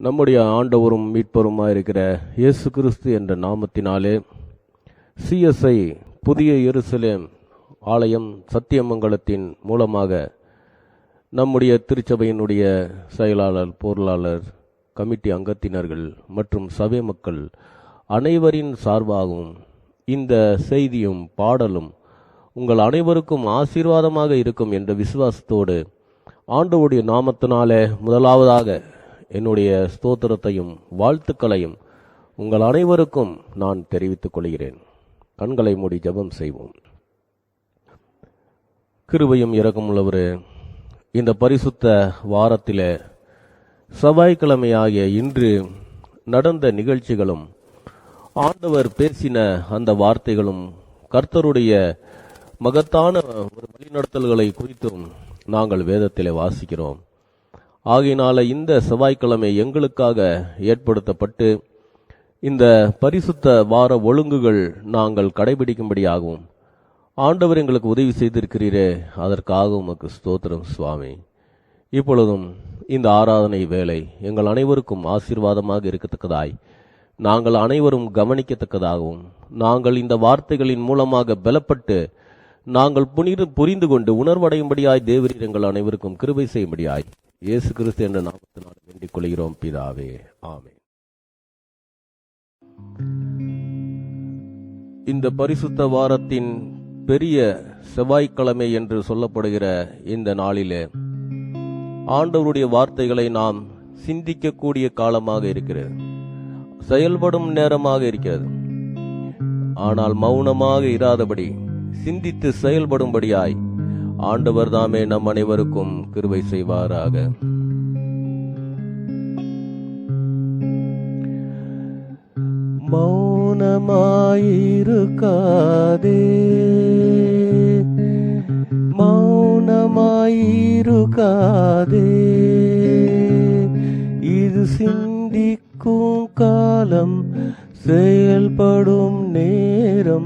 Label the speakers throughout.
Speaker 1: நம்முடைய ஆண்டவரும் மீட்பருமாக இருக்கிற இயேசு கிறிஸ்து என்ற நாமத்தினாலே சிஎஸ்ஐ புதிய எருசலேம் ஆலயம் சத்தியமங்கலத்தின் மூலமாக நம்முடைய திருச்சபையினுடைய செயலாளர் பொருளாளர் கமிட்டி அங்கத்தினர்கள் மற்றும் சபை மக்கள் அனைவரின் சார்பாகவும் இந்த செய்தியும் பாடலும் உங்கள் அனைவருக்கும் ஆசீர்வாதமாக இருக்கும் என்ற விசுவாசத்தோடு ஆண்டவருடைய நாமத்தினாலே முதலாவதாக என்னுடைய ஸ்தோத்திரத்தையும் வாழ்த்துக்களையும் உங்கள் அனைவருக்கும் நான் தெரிவித்துக் கொள்கிறேன். கண்களை மூடி ஜெபம் செய்வோம். கிருபையும் இறக்கமுள்ளவரே இந்த பரிசுத்த வாரத்தில் செவ்வாய்க்கிழமையாகிய இன்று நடந்த நிகழ்ச்சிகளும் ஆண்டவர் பேசின அந்த வார்த்தைகளும் கர்த்தருடைய மகத்தான ஒரு வழிநடத்தல்களை குறித்தும் நாங்கள் வேதத்தில் வாசிக்கிறோம். ஆகையினால இந்த செவ்வாய்க்கிழமை எங்களுக்காக ஏற்படுத்தப்பட்டு இந்த பரிசுத்த வார ஒழுங்குகள் நாங்கள் கடைபிடிக்கும்படியாகவும் ஆண்டவர் எங்களுக்கு உதவி செய்திருக்கிறீரே அதற்காக உமக்கு ஸ்தோத்திரம் சுவாமி. இப்பொழுதும் இந்த ஆராதனை வேலை எங்கள் அனைவருக்கும் ஆசீர்வாதமாக இருக்கத்தக்கதாய் நாங்கள் அனைவரும் கவனிக்கத்தக்கதாகவும் நாங்கள் இந்த வார்த்தைகளின் மூலமாக பலப்பட்டு நாங்கள் புனித புரிந்து கொண்டு உணர்வடையும்படியாய் தேவரீர் எங்கள் அனைவருக்கும் கிருபை செய்யும்படியாய் இயேசு கிறிஸ்து என்ற நாமத்தினால் வேண்டிக் கொள்கிறோம் பிதாவே. ஆமே இந்த பரிசுத்த வாரத்தின் பெரிய செவ்வாய்க்கிழமை என்று சொல்லப்படுகிற இந்த நாளிலே ஆண்டவருடைய வார்த்தைகளை நாம் சிந்திக்கக்கூடிய காலமாக இருக்கிறது. செயல்படும் நேரமாக இருக்கிறது. ஆனால் மௌனமாக இராதபடி சிந்தித்து செயல்படும்படியாய் ஆண்டவர் தாமே நம் அனைவருக்கும் கிருவை செய்வாராக. மௌனமாயிருக்காதே. மௌனமாயிருக்காதே. இது சிந்திக்கும் காலம் செயல்படும் நேரம்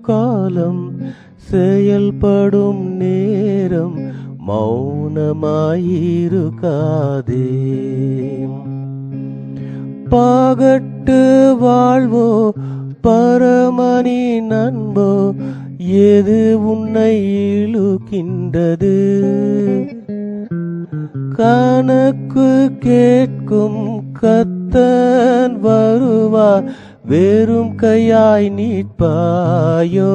Speaker 1: காலம் செயல்படும் நேரம் மௌனமாயிருக்காதே. பாகட்டு வாழ்வோ பரமணி நண்போ எது உன்னை இழுக்கின்றது? கணக்கு கேட்கும் கத்தன் வருவார். வெறும் கையாய் நீட்பாயோ?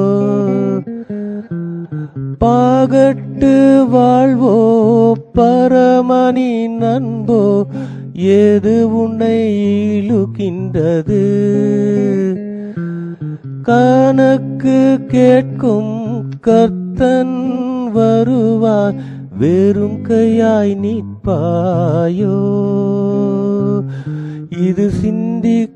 Speaker 1: பாகட்டு வாழ்வோ? பரமணி நண்போ? எது உன்னை இழுக்கின்றது? கணக்கு கேட்கும் கர்த்தன் வருவார். வெறும் கையாய் நிற்பாயோ இது சிந்திக்க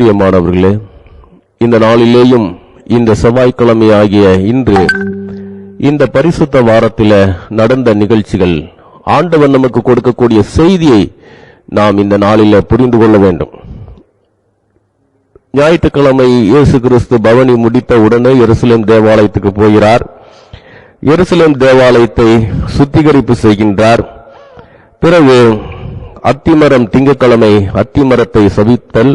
Speaker 1: பிரியமானவர்களே இந்த நாளிலேயும் இந்த செவ்வாய்க்கிழமை ஆகிய இன்று இந்த பரிசுத்த வாரத்தில் நடந்த நிகழ்ச்சிகள் ஆண்டவன் நமக்கு கொடுக்கக்கூடிய செய்தியை நாம் இந்த நாளில் புரிந்து கொள்ள வேண்டும். ஞாயிற்றுக்கிழமை இயேசு கிறிஸ்து பவனி முடித்த உடனே எருசலேம் தேவாலயத்துக்கு போகிறார். எருசலேம் தேவாலயத்தை சுத்திகரிப்பு செய்கின்றார். பிறகு அத்திமரம் திங்கக்கிழமை அத்திமரத்தை சவித்தல்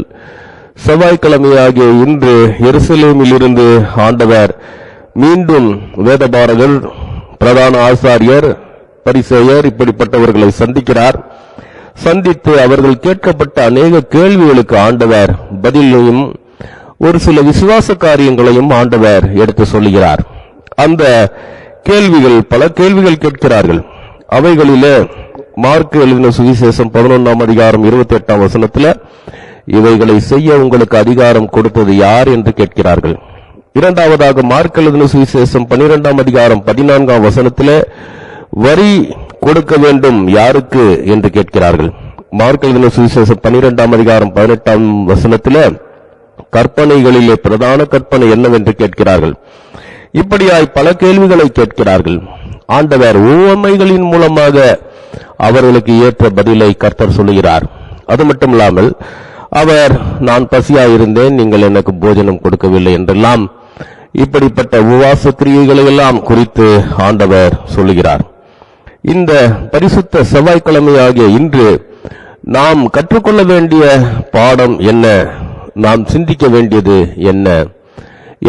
Speaker 1: செவ்வாய்க்கிழமையாகிய இன்று எருசலேமிலிருந்து ஆண்டவர் மீண்டும் வேதபாரகர் பிரதான ஆசாரியர் பரிசேயர் இப்படிப்பட்டவர்களை சந்திக்கிறார். சந்தித்து அவர்கள் கேட்கப்பட்ட அநேக கேள்விகளுக்கு ஆண்டவர் பதிலையும் ஒரு சில விசுவாச காரியங்களையும் ஆண்டவர் எடுத்து சொல்லுகிறார். அந்த கேள்விகள் பல கேள்விகள் கேட்கிறார்கள். அவைகளிலே மார்க் எழுதின சுவிசேஷம் பதினொன்றாம் அதிகாரம் இருபத்தி எட்டாம் வசனத்தில் இவைகளை செய்ய உங்களுக்கு அதிகாரம் கொடுத்தது யார் என்று கேட்கிறார்கள். இரண்டாவதாக மார்க் எழுதின சுவிசேஷம் பனிரெண்டாம் அதிகாரம் பதினான்காம் வசனத்தில் வரி கொடுக்க வேண்டும் யாருக்கு என்று கேட்கிறார்கள். மார்க் எழுதின சுவிசேஷம் பனிரெண்டாம் அதிகாரம் பதினெட்டாம் வசனத்தில் கற்பனைகளிலே பிரதான கற்பனை என்னவென்று கேட்கிறார்கள். இப்படியாய் பல கேள்விகளை கேட்கிறார்கள். ஆண்டவர் உவமைகளின் மூலமாக அவர்களுக்கு ஏற்ற பதிலை கர்த்தர் சொல்லுகிறார். அது மட்டும் இல்லாமல் அவர் நான் பசியாயிருந்தேன் நீங்கள் எனக்கு போஜனம் கொடுக்கவில்லை என்றெல்லாம் இப்படிப்பட்ட உவாச கிரியைகளை எல்லாம் குறித்து ஆண்டவர் சொல்லுகிறார். இந்த பரிசுத்த செவ்வாய்க்கிழமை ஆகிய இன்று நாம் கற்றுக்கொள்ள வேண்டிய பாடம் என்ன? நாம் சிந்திக்க வேண்டியது என்ன?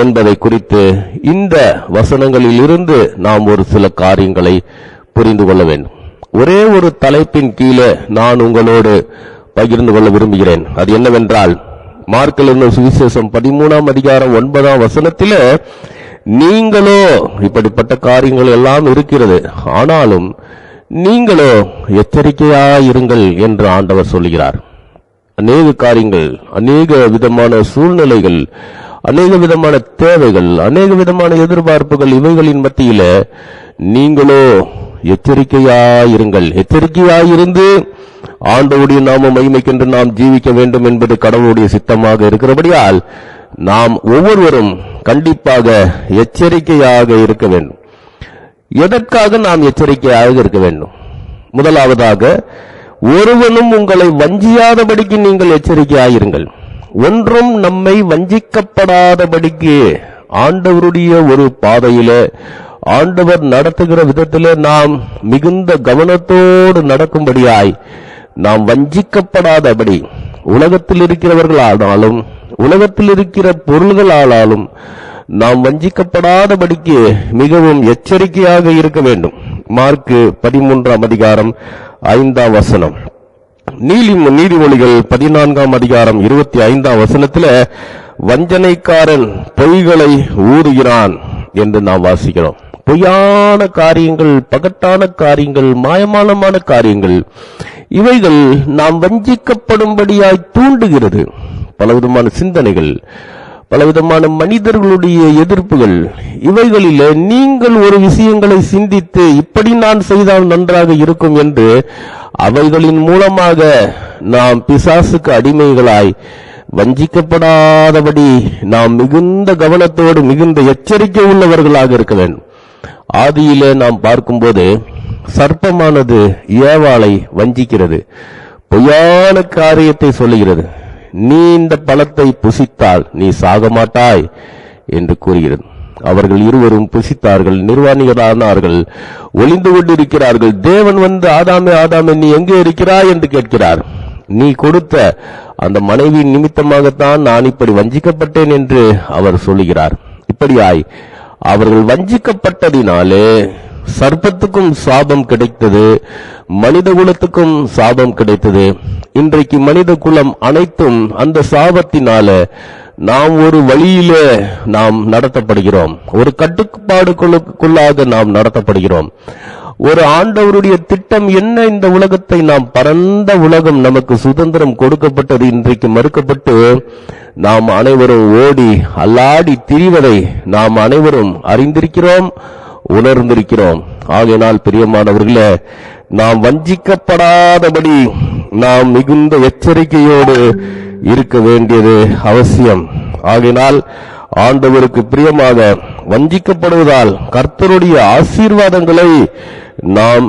Speaker 1: என்பதை குறித்து இந்த வசனங்களில் இருந்து நாம் ஒரு சில காரியங்களை புரிந்து கொள்ள வேண்டும். ஒரே ஒரு தலைப்பின் கீழே நான் உங்களோடு பகிர்ந்து கொள்ள விரும்புகிறேன். அது என்னவென்றால் மார்க்கல் சுவிசேஷம் பதிமூணாம் அதிகாரம் ஒன்பதாம் வசனத்தில் நீங்களோ இப்படிப்பட்ட காரியங்கள் எல்லாம் இருக்கிறது. ஆனாலும் நீங்களோ எச்சரிக்கையாயிருங்கள் என்று ஆண்டவர் சொல்லுகிறார். அநேக காரியங்கள் அநேக விதமான சூழ்நிலைகள் அநேக விதமான தேவைகள் அநேக விதமான எதிர்பார்ப்புகள் இவைகளின் மத்தியில நீங்களோ எச்சரிக்கையாயிருங்கள். எச்சரிக்கையாயிருந்து ஆண்டவுடைய நாம மகிமைக்கென்று நாம் ஜீவிக்க வேண்டும் என்பது கடவுளுடைய சித்தமாக இருக்கிறபடியால் நாம் ஒவ்வொருவரும் கண்டிப்பாக எச்சரிக்கையாக இருக்க வேண்டும். எதற்காக நாம் எச்சரிக்கையாக இருக்க வேண்டும்? முதலாவதாக ஒருவனும் உங்களை வஞ்சியாதபடிக்கு நீங்கள் எச்சரிக்கையாயிருங்கள். ஒன்றும் நம்மை வஞ்சிக்கப்படாதபடிக்கு ஆண்டவருடைய ஒரு பாதையில ஆண்டவர் நடத்துகிற விதத்திலே நாம் மிகுந்த கவனத்தோடு நடக்கும்படியாய் நாம் வஞ்சிக்கப்படாதபடி உலகத்தில் இருக்கிறவர்களானாலும் உலகத்தில் இருக்கிற பொருள்களானாலும் நாம் வஞ்சிக்கப்படாதபடிக்கு மிகவும் எச்சரிக்கையாக இருக்க வேண்டும். மார்க்கு பதிமூன்றாம் அதிகாரம் ஐந்தாம் வசனம். நீதி நீதிமொழிகள் பதினான்காம் அதிகாரம் இருபத்தி ஐந்தாம் வசனத்துல வஞ்சனைக்காரன் பொய்களை ஊதுகிறான் என்று நாம் வாசிக்கிறோம். பொய்யான காரியங்கள் பகட்டான காரியங்கள் மாயமானமான காரியங்கள் இவைகள் நாம் வஞ்சிக்கப்படும்படியாய் தூண்டுகிறது. பலவிதமான சிந்தனைகள் பலவிதமான மனிதர்களுடைய எதிர்ப்புகள் இவைகளிலே நீங்கள் ஒரு விஷயங்களை சிந்தித்து இப்படி நான் செய்தால் நன்றாக இருக்கும் என்று அவைகளின் மூலமாக நாம் பிசாசுக்கு அடிமைகளாய் வஞ்சிக்கப்படாதபடி நாம் மிகுந்த கவனத்தோடு மிகுந்த எச்சரிக்கை உள்ளவர்களாக இருக்க வேண்டும். ஆதியிலே நாம் பார்க்கும்போது சர்ப்பமானது ஏவாளை வஞ்சிக்கிறது. பொய்யான காரியத்தை சொல்லுகிறது. நீ இந்த பழத்தை புசித்தால் நீ சாக மாட்டாய் என்று கூறுகிறது. அவர்கள் இருவரும் புசித்தார்கள் நிர்வாணிகரானார்கள் ஒளிந்து கொண்டிருக்கிறார்கள். தேவன் வந்து ஆதாமே ஆதாமே நீ எங்கே இருக்கிறாய்? என்று கேட்கிறார். நீ கொடுத்த அந்த மனைவி நிமித்தமாகத்தான் நான் இப்படி வஞ்சிக்கப்பட்டேன் என்று அவர் சொல்லுகிறார். இப்படியாய் அவர்கள் வஞ்சிக்கப்பட்டதினாலே சர்ப்பத்துக்கும் சாபம் கிடைத்தது மனித குலத்துக்கும் சாபம் கிடைத்தது. இன்றைக்கு மனித குலம் அனைத்தும் அந்த சாபத்தினால நாம் ஒரு வழியிலே நாம் நடத்தப்படுகிறோம். ஒரு கட்டுப்பாடுகளுக்குள்ளாக நாம் நடத்தப்படுகிறோம். ஒரு ஆண்டவருடைய திட்டம் என்ன இந்த உலகத்தை நாம் பரந்த உலகம் நமக்கு சுதந்திரம் கொடுக்கப்பட்டது இன்றைக்கு மறுக்கப்பட்டு நாம் அனைவரும் ஓடி அல்லாடி திரிவதை நாம் அனைவரும் அறிந்திருக்கிறோம் உணர்ந்திருக்கிறோம். ஆகையினால் பிரியமானவர்களே நாம் வஞ்சிக்கப்படாதபடி நாம் மிகுந்த எச்சரிக்கையோடு இருக்க வேண்டியது அவசியம். ஆகையினால் ஆண்டவருக்கு பிரியமாக வஞ்சிக்கப்படுவதால் கர்த்தருடைய ஆசீர்வாதங்களை நாம்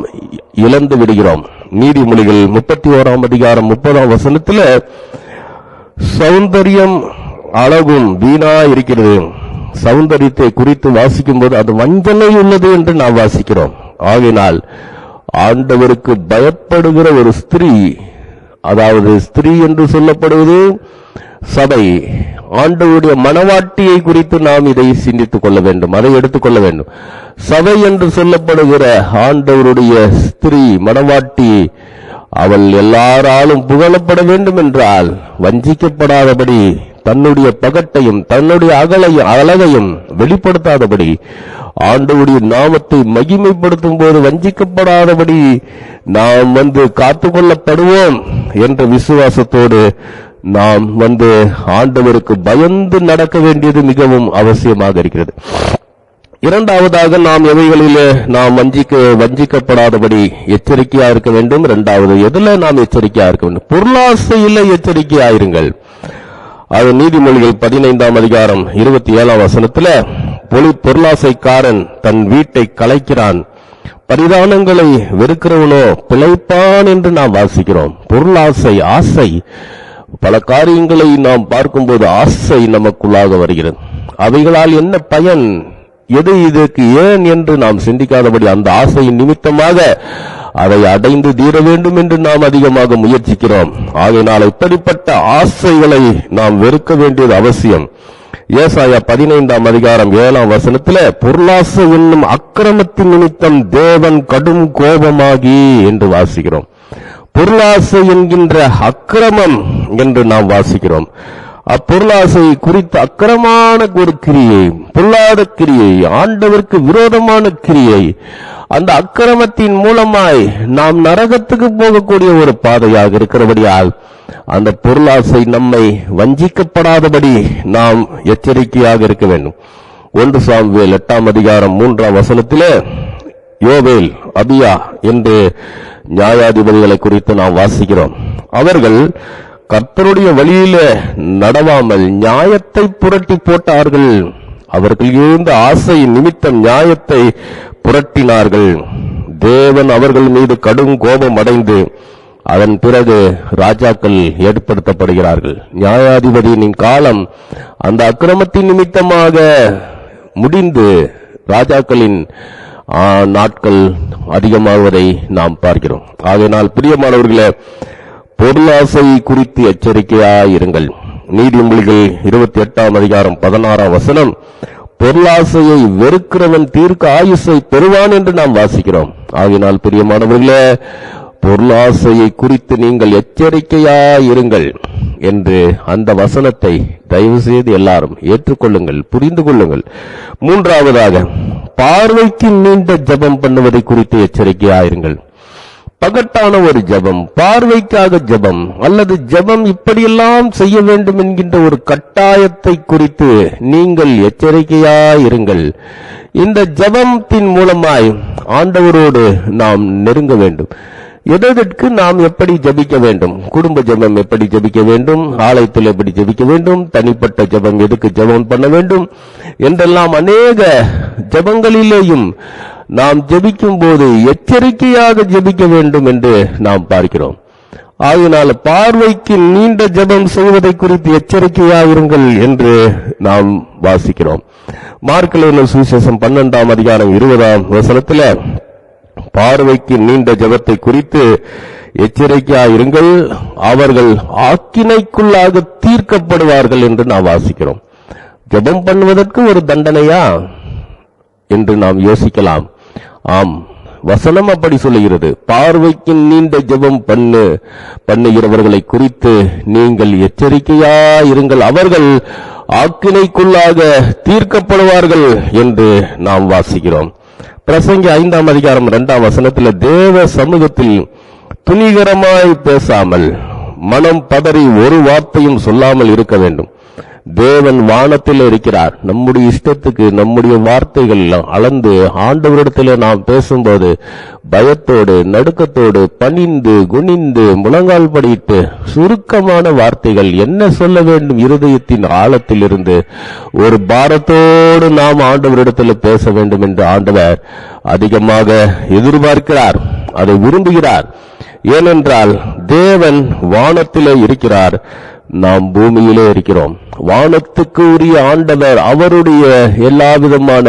Speaker 1: இழந்து விடுகிறோம். நீதிமொழிகள் முப்பத்தி ஓராம் அதிகாரம் முப்பதாம் வசனத்தில் சௌந்தரியம் அழகும் வீணா இருக்கிறது. சௌந்தரியத்தை குறித்து வாசிக்கும் போது அது வஞ்சனை உள்ளது என்று நாம் வாசிக்கிறோம். ஆகினால் ஆண்டவருக்கு பயப்படுகிற ஒரு ஸ்திரீ அதாவது ஸ்திரீ என்று சொல்லப்படுவது சபை. ஆண்டவருடைய மனவாட்டியை குறித்து நாம் இதை சிந்தித்துக் கொள்ள வேண்டும் அதை எடுத்துக்கொள்ள வேண்டும். சபை என்று சொல்லப்படுகிற ஆண்டவருடைய ஸ்திரீ மனவாட்டி அவள் எல்லாராலும் புகழப்பட வேண்டும் என்றால் வஞ்சிக்கப்படாதபடி தன்னுடைய பகட்டையும் தன்னுடைய அகலையும் அழகையும் வெளிப்படுத்தாதபடி ஆண்டவுடைய நாமத்தை மகிமைப்படுத்தும் போது வஞ்சிக்கப்படாதபடி நாம் வந்து காத்துக்கொள்ளப்படுவோம் என்ற விசுவாசத்தோடு நாம் வந்து ஆண்டவருக்கு பயந்து நடக்க வேண்டியது மிகவும் அவசியமாக இருக்கிறது. இரண்டாவதாக நாம் எவைகளிலே நாம் வஞ்சிக்க வஞ்சிக்கப்படாதபடி எச்சரிக்கையா இருக்க வேண்டும். இரண்டாவது எதுல நாம் எச்சரிக்கையா இருக்க வேண்டும்? பொருளாசையில எச்சரிக்கையாயிருங்கள் அது நீதிமொழிகள் பதினைந்தாம் அதிகாரம் இருபத்தி ஏழாம் வசனத்துல பொலி பொருளாசைக்காரன் தன் வீட்டை கலைக்கிறான். பரிதானங்களை வெறுக்கிறவனோ பிழைப்பான் என்று நாம் வாசிக்கிறோம். பொருளாசை ஆசை. பல காரியங்களை நாம் பார்க்கும்போது ஆசை நமக்குள்ளாக வருகிறது. அவைகளால் என்ன பயன்? எது இதற்கு ஏன் என்று நாம் சிந்திக்காதபடி அந்த ஆசையின் நிமித்தமாக அதை அடைந்து தீர வேண்டும் என்று நாம் அதிகமாக முயற்சிக்கிறோம். ஆகையினால் இப்படிப்பட்ட ஆசைகளை நாம் வெறுக்க வேண்டியது அவசியம். ஏசாயா பதினைந்தாம் அதிகாரம் ஏழாம் வசனத்தில் பொருளாசை என்னும் அக்கிரமத்தின் நிமித்தம் தேவன் கடும் கோபமாகி என்று வாசிக்கிறோம். பொருளாசை என்கின்ற அக்கிரமம் என்று நாம் வாசிக்கிறோம். அப்பொருளாசை குறித்த அக்கிரமான ஒரு கிரியை பொல்லாத கிரியை ஆண்டவருக்கு விரோதமான கிரியை அந்த அக்கிரமத்தின் மூலமாய் நாம் நரகத்துக்கு போகக்கூடிய ஒரு பாதையாக இருக்கிறபடியால் அந்த பொருளாசை நம்மை வஞ்சிக்கப்படாதபடி நாம் எச்சரிக்கையாக இருக்க வேண்டும். ஒன்று சாமுவேல் எட்டாம் அதிகாரம் மூன்றாம் வசனத்திலே யோவேல் அபியா என்று நியாயாதிபதிகளை குறித்து நாம் வாசிக்கிறோம். அவர்கள் கர்த்தருடைய வழியில நடவாமல் நியாயத்தை புரட்டி போட்டார்கள். அவர்கள் இருந்த ஆசை நிமித்தம் நியாயத்தை புரட்டினார்கள். தேவன் அவர்கள் மீது கடும் கோபம் அடைந்து அதன் பிறகு ராஜாக்கள் ஏற்படுத்தப்படுகிறார்கள். நியாயாதிபதியின் காலம் அந்த அக்கிரமத்தின் நிமித்தமாக முடிந்து ராஜாக்களின் நாட்கள் அதிகமாவதை நாம் பார்க்கிறோம். அதனால் பிரியமானவர்களே பொருளாசை குறித்து எச்சரிக்கையாயிருங்கள். நீதிமொழிகள் இருபத்தி எட்டாம் அதிகாரம் பதினாறாம் வசனம் பொருளாசையை வெறுக்கிறவன் தீர்க்க ஆயுசை பெறுவான் என்று நாம் வாசிக்கிறோம். ஆகினால் பிரியமானவர்களே பொருளாசையை குறித்து நீங்கள் எச்சரிக்கையாயிருங்கள் என்று அந்த வசனத்தை தயவு செய்து எல்லாரும் ஏற்றுக்கொள்ளுங்கள் புரிந்து கொள்ளுங்கள். மூன்றாவதாக பார்வைக்கு நீண்ட ஜெபம் பண்ணுவதை குறித்து எச்சரிக்கையாயிருங்கள். பகட்டான ஒரு ஜெபம் பார்வைக்காக ஜெபம் அல்லது ஜெபம் இப்படியெல்லாம் செய்ய வேண்டும் என்கின்ற ஒரு கட்டாயத்தை குறித்து நீங்கள் எச்சரிக்கையாயிருங்கள் இந்த ஜபத்தின் மூலமாய் ஆண்டவரோடு நாம் நெருங்க வேண்டும். எதற்கு நாம் எப்படி ஜெபிக்க வேண்டும்? குடும்ப ஜெபம் எப்படி ஜெபிக்க வேண்டும்? ஆலயத்தில் எப்படி ஜெபிக்க வேண்டும்? தனிப்பட்ட ஜெபம் எதுக்கு ஜெபம் பண்ண வேண்டும்? என்றெல்லாம் அநேக ஜெபங்களிலேயும் நாம் ஜபிக்கும் போது எச்சரிக்கையாக ஜெபிக்க வேண்டும் என்று நாம் பார்க்கிறோம். ஆகினால் பார்வைக்கு நீண்ட ஜெபம் செய்வதை குறித்து எச்சரிக்கையாயிருங்கள் என்று நாம் வாசிக்கிறோம். மார்க்கலேன சுவிசேஷம் பன்னெண்டாம் அதிகாரம் இருபதாம் வசனத்தில் பார்வைக்கு நீண்ட ஜெபத்தை குறித்து எச்சரிக்கையாயிருங்கள். அவர்கள் ஆக்கினைக்குள்ளாக தீர்க்கப்படுவார்கள் என்று நாம் வாசிக்கிறோம். ஜெபம் பண்ணுவதற்கு ஒரு தண்டனையா? என்று நாம் யோசிக்கலாம். ஆம் வசனம் அப்படி சொல்லுகிறது. பார்வைக்கு நீண்ட ஜெபம் பண்ணு பண்ணுகிறவர்களை குறித்து நீங்கள் எச்சரிக்கையா இருங்கள் அவர்கள் ஆக்கினைக்குள்ளாக தீர்க்கப்படுவார்கள் என்று நாம் வாசிக்கிறோம். பிரசங்கி ஐந்தாம் அதிகாரம் இரண்டாம் வசனத்தில் தேவ சமூகத்தில் துணிகரமாய் பேசாமல் மனம் பதறி ஒரு வார்த்தையும் சொல்லாமல் இருக்க வேண்டும். தேவன் வானத்தில் இருக்கிறார். நம்முடைய இஷ்டத்துக்கு நம்முடைய வார்த்தைகள் அளந்து ஆண்டவரிடத்தில் நாம் பேசும்போது பயத்தோடு நடுக்கத்தோடு பணிந்து குனிந்து முழங்கால் படிட்டு சுருக்கமான வார்த்தைகள் என்ன சொல்ல வேண்டும்? இருதயத்தின் ஆழத்திலிருந்து ஒரு பாரத்தோடு நாம் ஆண்டவரிடத்தில் பேச வேண்டும் என்று ஆண்டவர் அதிகமாக எதிர்பார்க்கிறார். அதை விரும்புகிறார். ஏனென்றால் தேவன் வானத்திலே இருக்கிறார். நாம் பூமியிலே இருக்கிறோம். வானத்துக்கு உரிய ஆண்டவர் அவருடைய எல்லா விதமான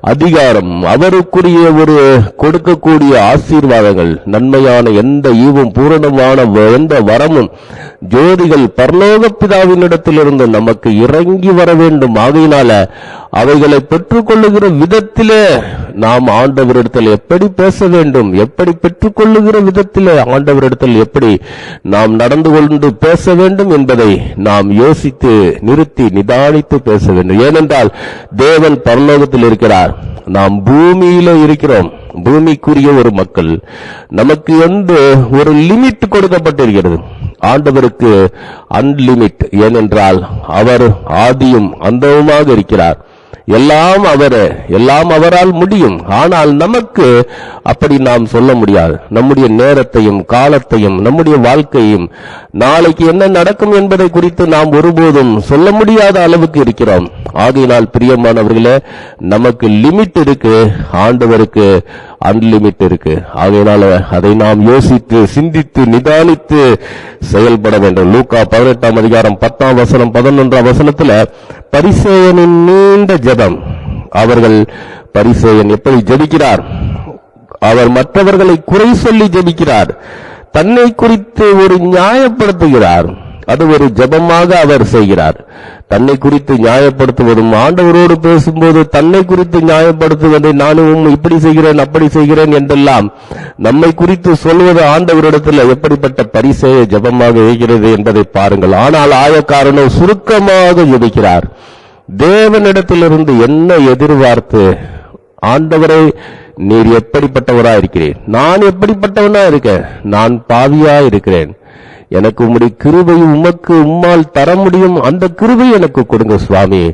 Speaker 1: அதிகாரம் அவருக்குரிய ஒரு கொடுக்கக்கூடிய ஆசீர்வாதங்கள் நன்மையான எந்த ஈவும் பூரணமான வ- எந்த வரமும் ஜோதிகள் பரலோக பிதாவினிடத்திலிருந்து நமக்கு இறங்கி வர வேண்டும். ஆகையினால அவைகளை பெற்றுக்கொள்ளுகிற விதத்திலே நாம் ஆண்டவரிடத்தில் எப்படி பேச வேண்டும் எப்படி பெற்றுக்கொள்ளுகிற விதத்திலே ஆண்டவரிடத்தில் எப்படி நாம் நடந்து கொண்டு பேச வேண்டும் என்பதை நாம் யோசித்து நிறுத்தி நிதானித்து பேச வேண்டும். ஏனென்றால் தேவன் பரலோகத்தில் இருக்கிறார். நாம் பூமியில இருக்கிறோம். பூமிக்குரிய ஒரு மக்கள். நமக்கு வந்து ஒரு லிமிட் கொடுக்கப்பட்டிருக்கிறது. ஆண்டவருக்கு அன்லிமிட் ஏனென்றால் அவர் ஆதியும் அந்தவுமாக இருக்கிறார். எல்லாம் அவர் எல்லாம் அவரால் முடியும். ஆனால் நமக்கு அப்படி நாம் சொல்ல முடியாது. நம்முடைய நேரத்தையும் காலத்தையும் நம்முடைய வாழ்க்கையும் நாளைக்கு என்ன நடக்கும் என்பதை குறித்து நாம் ஒருபோதும் சொல்ல முடியாத அளவுக்கு இருக்கிறோம். ஆகையினால் பிரியமானவர்களே நமக்கு லிமிட் இருக்கு ஆண்டவருக்கு அன்லிமிட் இருக்கு. ஆகையினால அதை நாம் யோசித்து சிந்தித்து நிதானித்து செயல்பட வேண்டும். லூக்கா பதினெட்டாம் அதிகாரம் பத்தாம் வசனம் பதினொன்றாம் வசனத்துல பரிசேயனின் நீண்ட ஜெபம். அவர்கள் பரிசேயன் எப்படி ஜெபிக்கிறார்? அவர் மற்றவர்களை குறை சொல்லி ஜெபிக்கிறார். தன்னை குறித்து ஒரு நியாயப்படுத்துகிறார். அது ஒரு ஜெபமாக அவர் செய்கிறார். தன்னை குறித்து நியாயப்படுத்துவதும் ஆண்டவரோடு பேசும்போது தன்னை குறித்து நியாயப்படுத்துவதை நானும் இப்படி செய்கிறேன் அப்படி செய்கிறேன் என்றெல்லாம் நம்மை குறித்து சொல்வது ஆண்டவரிடத்தில் எப்படிப்பட்ட பரிசெய ஜெபமாக இருக்கிறது என்பதை பாருங்கள். ஆனால் ஆயக்காரனோ சுருக்கமாக ஜபிக்கிறார். தேவனிடத்திலிருந்து என்ன எதிர்பார்த்து ஆண்டவரை நீர் எப்படிப்பட்டவரா இருக்கிறேன் நான் எப்படிப்பட்டவனா இருக்கேன் நான் பாவியா இருக்கிறேன் எனக்கு உம்முடைய கிருபை உமக்கு உம்மால் தர முடியும். அந்த கிருபை எனக்கு கொடுங்க சுவாமி.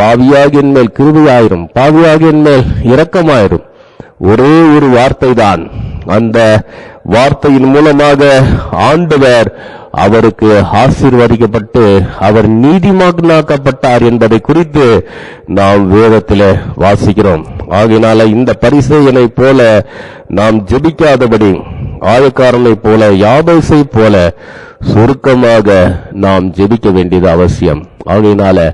Speaker 1: பாவியாக என் மேல் கிருபையாயிரும். பாவியாக என் மேல் இரக்கமாயிரும். ஒரே ஒரு வார்த்தை தான் அந்த வார்த்தையின் மூலமாக ஆண்டவர் அவருக்கு ஆசீர்வதிக்கப்பட்டு அவர் நீதிமானாக்கப்பட்டார் என்பதை குறித்து நாம் வேதத்தில் வாசிக்கிறோம். ஆகினால இந்த பரிசெயனை போல நாம் ஜெபிக்காதபடி ஆயக்காரனைப் போல யாபேசை போல சுருக்கமாக நாம் ஜெபிக்க வேண்டியது அவசியம். ஆகையினால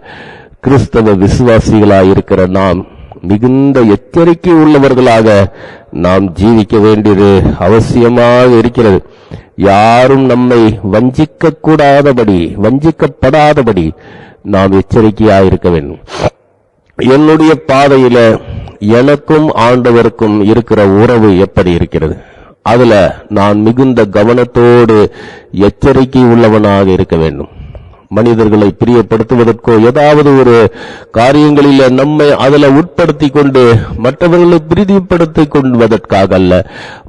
Speaker 1: கிறிஸ்தவ விசுவாசிகளாய் இருக்கிற நாம் மிகுந்த எச்சரிக்கை உள்ளவர்களாக நாம் ஜீவிக்க வேண்டியது அவசியமாக இருக்கிறது. யாரும் நம்மை வஞ்சிக்க கூடாதபடி வஞ்சிக்கப்படாதபடி நாம் எச்சரிக்கையாக இருக்க வேண்டும். என்னுடைய பாதையில எனக்கும் ஆண்டவருக்கும் இருக்கிற உறவு எப்படி இருக்கிறது? அதுல நான் மிகுந்த கவனத்தோடு எச்சரிக்கை உள்ளவனாக இருக்க வேண்டும். மனிதர்களை பிரியப்படுத்துவதற்கோ ஏதாவது ஒரு காரியங்களில் நம்மை அதில் உட்படுத்தி கொண்டு மற்றவர்களை பிரீதிப்படுத்திக் கொள்வதற்காக அல்ல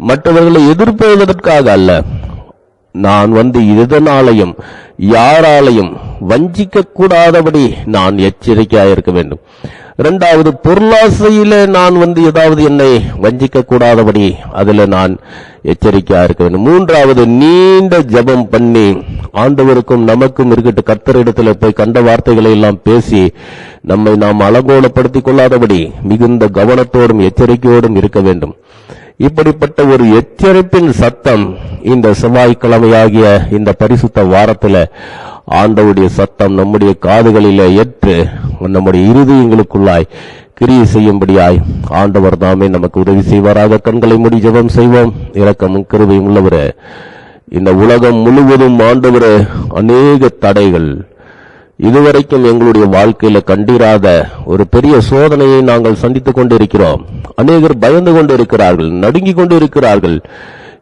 Speaker 1: மற்றவர்களை எதிர்ப்பதற்காக அல்ல. நான் வந்து இதனாலையும் யாராலையும் வஞ்சிக்க கூடாதபடி நான் எச்சரிக்கையாக இருக்க வேண்டும். இரண்டாவது பொருளாசையில நான் வந்து ஏதாவது என்னை வஞ்சிக்க கூடாதபடி அதுல நான் எச்சரிக்கையா இருக்க வேண்டும். மூன்றாவது நீண்ட ஜெபம் பண்ணி ஆண்டவருக்கும் நமக்கும் இருக்கட்டு கர்த்தரிடத்துல போய் கண்ட வார்த்தைகளை எல்லாம் பேசி நம்மை நாம் அலங்கோலப்படுத்திக் கொள்ளாதபடி மிகுந்த கவனத்தோடும் எச்சரிக்கையோடும் இருக்க வேண்டும். இப்படிப்பட்ட ஒரு எச்சரிப்பின் சத்தம் இந்த செவ்வாய்க்கிழமையாகிய இந்த பரிசுத்த வாரத்தில் ஆண்டவுடைய சத்தம் நம்முடைய காதுகளிலே ஏற்று நம்முடைய இருதயங்களுக்குள்ளாய் கிரியை செய்யும்படியாய் ஆண்டவர் தாமே நமக்கு உதவி செய்வாராக. கண்களை மூடி ஜபம் செய்வோம். இரக்கமும் கிருபையும் உள்ளவரே. இந்த உலகம் முழுவதும் ஆண்டவர அநேக தடைகள். இதுவரைக்கும் எங்களுடைய வாழ்க்கையில கண்டிராத ஒரு பெரிய சோதனையை நாங்கள் சந்தித்துக் கொண்டிருக்கிறோம். அநேகர் பயந்து கொண்டிருக்கிறார்கள் நடுங்கிக் கொண்டிருக்கிறார்கள்.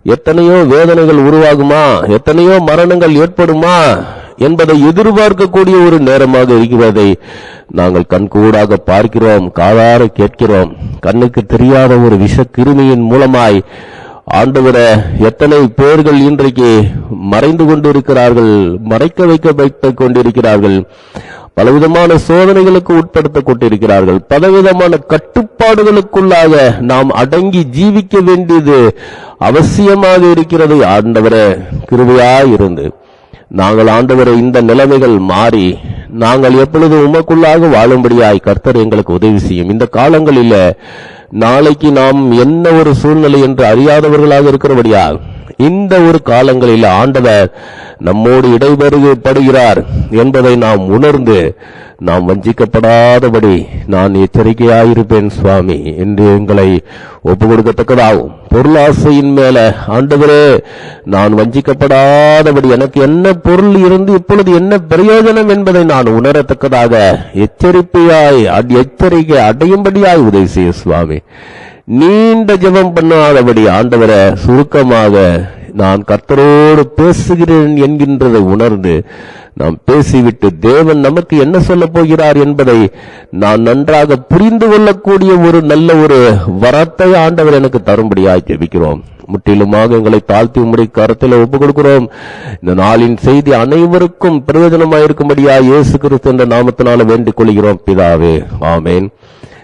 Speaker 1: எத்தனையோ வேதனைகள் உருவாகுமா? எத்தனையோ மரணங்கள் ஏற்படுமா? என்பதை எதிர்பார்க்கக்கூடிய ஒரு நேரமாக இருக்கிறதை நாங்கள் கண்கூடாக பார்க்கிறோம் காதார கேட்கிறோம். கண்ணுக்கு தெரியாத ஒரு விஷ கிருமியின் மூலமாய் ஆண்டவரே எத்தனை பேர்கள் இன்றைக்கு மறைந்து கொண்டிருக்கிறார்கள் மறைக்க வைக்க வைத்துக் கொண்டிருக்கிறார்கள் பலவிதமான சோதனைகளுக்கு உட்படுத்தக் கொண்டிருக்கிறார்கள் பலவிதமான கட்டுப்பாடுகளுக்குள்ளாக நாம் அடங்கி ஜீவிக்க வேண்டியது அவசியமாக இருக்கிறது. ஆண்டவர கிருபையாயிருந்து நாங்கள் ஆண்டவரை இந்த நிலைமைகள் மாறி நாங்கள் எப்பொழுது உமக்குள்ளாக வாழும்படியாய் கர்த்தர் எங்களுக்கு உதவி செய்யும். இந்த காலங்களில நாளைக்கு நாம் என்ன ஒரு சூழ்நிலை என்று அறியாதவர்களாக இருக்கிறபடியால் இந்த ஒரு காலங்களில் ஆண்டவர் நம்மோடு இடைபெறுகப்படுகிறார் என்பதை நாம் உணர்ந்து நாம் வஞ்சிக்கப்படாதபடி நான் எச்சரிக்கையாயிருப்பேன் சுவாமி என்று எங்களை ஒப்பு கொடுக்கத்தக்கதாகும் பொருளாசையின் மேல ஆண்டவரே நான் வஞ்சிக்கப்படாதபடி எனக்கு என்ன பொருள் இருந்து இப்பொழுது என்ன பிரயோஜனம் என்பதை நான் உணரத்தக்கதாக எச்சரிக்கையாய் அட்- எச்சரிக்கை அடையும்படியாய் உதவி செய்ய சுவாமி. நீண்ட ஜெபம் பண்ணாதபடி ஆண்டவரை சுருக்கமாக நான் கர்த்தரோடு பேசுகிறேன் என்கின்றதை உணர்ந்து நாம் பேசிவிட்டு தேவன் நமக்கு என்ன சொல்லப் போகிறார் என்பதை நான் நன்றாக புரிந்து கொள்ளக்கூடிய ஒரு நல்ல ஒரு வரத்தை ஆண்டவர் எனக்கு தரும்படியாய் ஜெபிக்கிறோம். முற்றிலுமாக எங்களை தாழ்த்தி உம்முடைய கருத்தில் ஒப்புக் கொடுக்கிறோம். இந்த நாளின் செய்தி அனைவருக்கும் பிரயோஜனமாயிருக்கும்படியா இயேசு கிறிஸ்து என்ற நாமத்தினால வேண்டிக் கொள்கிறோம். பிதாவே ஆமேன்.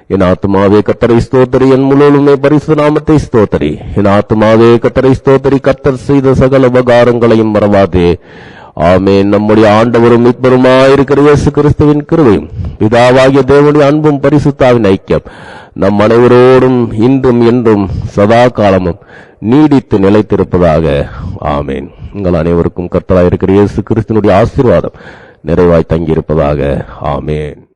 Speaker 1: என் ஆத்மாவே கத்தரை ஸ்தோத்தரி என் முழுவதுமே பரிசு நாமத்தை ஸ்தோத்தரி. என் ஆத்மாவே கத்தரை ஸ்தோத்தரி கத்தர் செய்த சகல உபகாரங்களையும் மறவாதே. ஆமே நம்முடைய ஆண்டவரும் மீட்பருமாயிருக்கிற இயேசு கிறிஸ்துவின் கிருவையும் பிதாவாகிய தேவனுடைய அன்பும் பரிசுத்தாவின் ஐக்கியம் நம் அனைவரோடும் இன்றும் என்றும் சதா காலமும் நீடித்து நிலைத்திருப்பதாக. ஆமேன். உங்கள் அனைவருக்கும் கர்த்தராயிருக்கிற இயேசு கிறிஸ்துவனுடைய ஆசீர்வாதம் நிறைவாய் தங்கியிருப்பதாக. ஆமேன்.